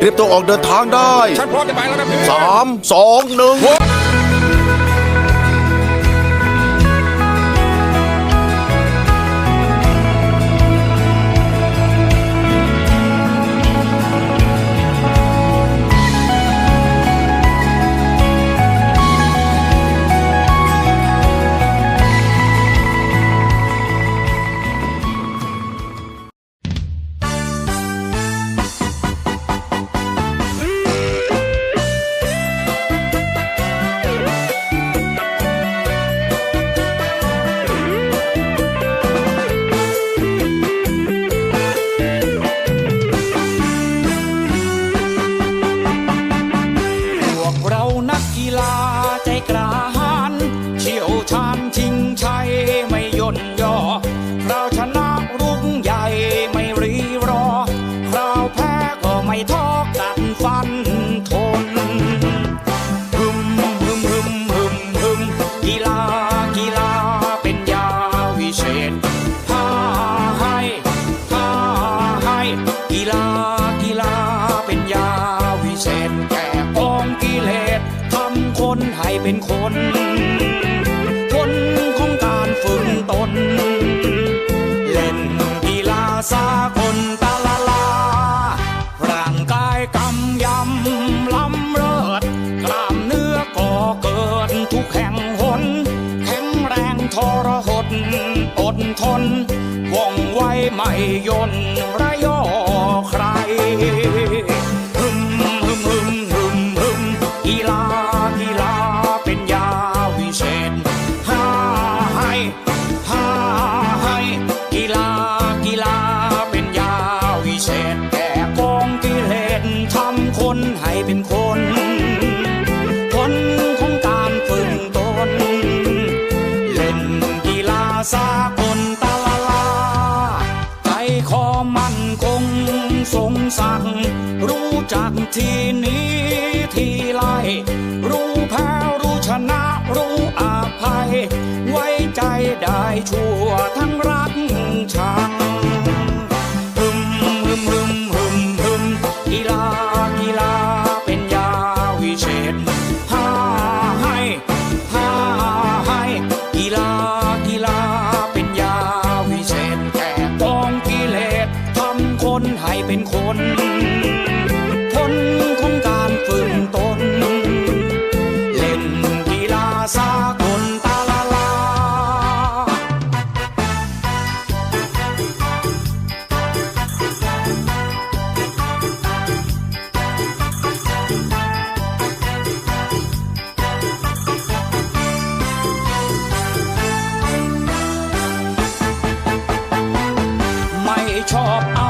เตรียมตัวออกเดินทางได้ฉันพร้อมจะไปแล้วนะพี่สามสองหนึ่ง นักกีฬาใจกล้าหาญเชี่ยวชาญชิงชัยไม่ย่นย่อเราชนะรุ่งใหญ่ไม่รีรอเราแพ้ก็ไม่ท้อกัดฟันทนฮึมฮึมฮึมฮึมฮึมกีฬากีฬาเป็นยาวิเศษพาให้พาให้กีฬา ให้เป็นคนผลของการฝึกตน เล่นกีฬาสากลตาลาลา ร่างกายกำยำล้ำเลิศกล้ามเนื้อก่อเกิดทุกแห่งหน แข็งแรงทรหดอดทนว่องไวไม่ยนระย สากลตาลาลา ใจคอมั่นคงสงสังรู้จักทีนี้ทีไรรู้แพ้รู้ชนะรู้อาภัย ไว้ใจได้ชั่วทั้ง เป็นคนผลของการฝึกตน เล่นกีฬาสากลตาลาลา ไม่ชอบเอา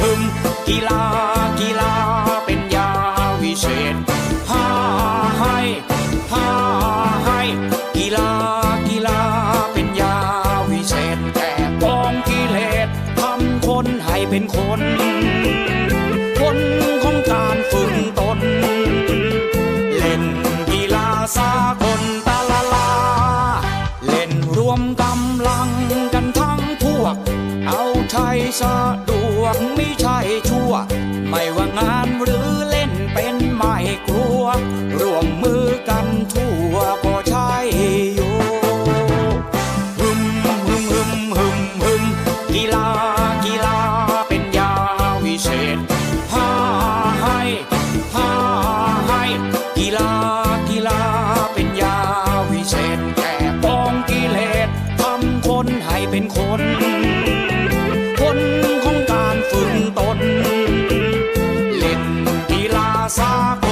สะดวกไม่ใช่ชั่ว ไม่ว่างานหรือเล่นเป็นไม่กลัว ร่วมมือกันทั่วก็ใช่อยู่ฮึมฮึมฮึมฮึมฮึมกีฬากีฬาเป็นยาวิเศษหาให้หาให้กีฬากีฬาเป็นยาวิเศษแก่กองกิเลสทำคนให้เป็นคน passar.